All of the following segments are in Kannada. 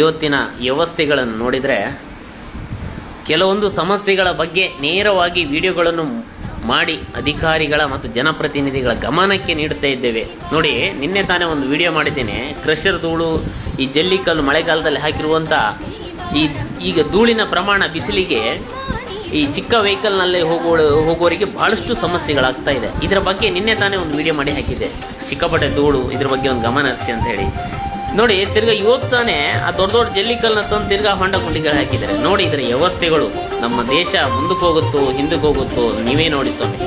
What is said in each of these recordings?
ಇವತ್ತಿನ ವ್ಯವಸ್ಥೆಗಳನ್ನು ನೋಡಿದರೆ ಕೆಲವೊಂದು ಸಮಸ್ಯೆಗಳ ಬಗ್ಗೆ ನೇರವಾಗಿ ವಿಡಿಯೋಗಳನ್ನು ಮಾಡಿ ಅಧಿಕಾರಿಗಳ ಮತ್ತು ಜನಪ್ರತಿನಿಧಿಗಳ ಗಮನಕ್ಕೆ ನೀಡುತ್ತಾ ಇದ್ದೇವೆ. ನೋಡಿ, ನಿನ್ನೆ ತಾನೇ ಒಂದು ವಿಡಿಯೋ ಮಾಡಿದ್ದೇನೆ. ಕ್ರಷರ್ ಧೂಳು, ಈ ಜಲ್ಲಿಕಲ್ಲು ಮಳೆಗಾಲದಲ್ಲಿ ಹಾಕಿರುವಂಥ ಈ ಈಗ ಧೂಳಿನ ಪ್ರಮಾಣ ಬಿಸಿಲಿಗೆ ಈ ಚಿಕ್ಕ ವೆಹಿಕಲ್ನಲ್ಲಿ ಹೋಗುವ ಹೋಗುವವರಿಗೆ ಭಾಳಷ್ಟು ಸಮಸ್ಯೆಗಳಾಗ್ತಾ ಇದೆ. ಇದರ ಬಗ್ಗೆ ನಿನ್ನೆ ತಾನೇ ಒಂದು ವಿಡಿಯೋ ಮಾಡಿ ಹಾಕಿದ್ದೆ. ಸಿಕ್ಕಾಪಟ್ಟೆ ಧೂಳು, ಇದ್ರ ಬಗ್ಗೆ ಒಂದು ಗಮನ ಹರಿಸಿ ಅಂತ ಹೇಳಿ. ನೋಡಿ, ತಿರ್ಗಾ ಇವತ್ತು ತಾನೇ ಆ ದೊಡ್ಡ ದೊಡ್ಡ ಜಲ್ಲಿಕಲ್ನ ತಂದು ತಿರ್ಗಾ ಹೊಂಡ ಗುಂಡಿಗಳು ಹಾಕಿದ್ದಾರೆ. ನೋಡಿ, ಇದರ ವ್ಯವಸ್ಥೆಗಳು ನಮ್ಮ ದೇಶ ಮುಂದಕ್ಕೆ ಹೋಗುತ್ತೋ, ಹಿಂದಕ್ಕೆ ಹೋಗುತ್ತೋ, ನೀವೇ ನೋಡಿ ಸ್ವಾಮಿ.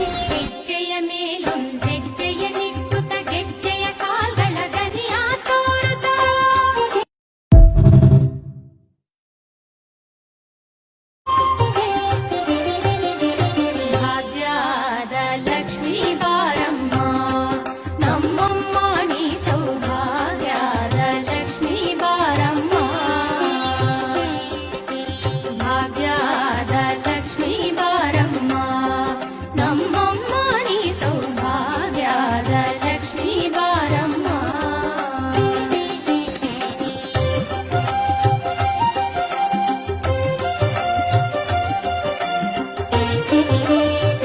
Thank you.